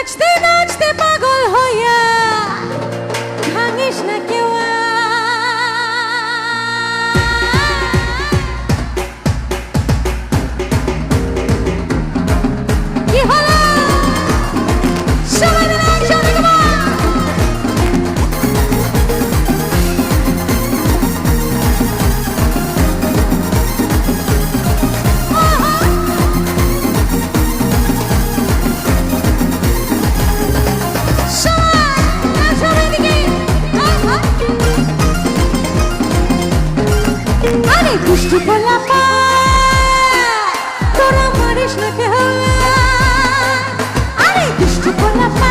নাচতে নাচতে পাগল হইয়া। ভাঙিস না কেউ পোলা তোরা মারিস না কে আরে দুষ্টু পোলা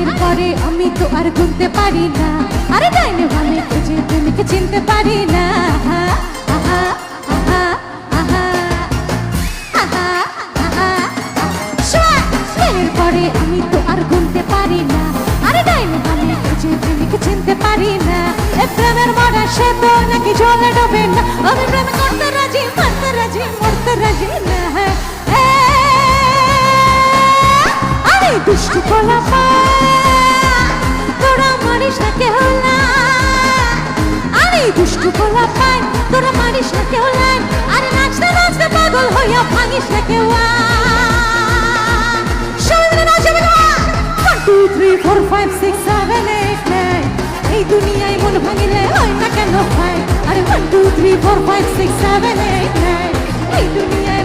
দিনের পরে আমি তো আর গুনতে পারি না। আরে ডাইনে ভাবে খুঁজে প্রেমিকে চিনতে পারি না। পরে আমি আর গুনতে পারি না। খুঁজে প্রেমিকে চিনতে পারি না। সে না। করতে দুষ্টু পোলা তোরা মারিস না কেউ লাইন, আর নাচতে নাচতে পাগল হইয়া ভাঙিস না কেউ এই দুনিয়ায় মন ভাঙিলে হয় না কেন হয়? আরে one two three four five six seven eight nine এই দুনিয়ায়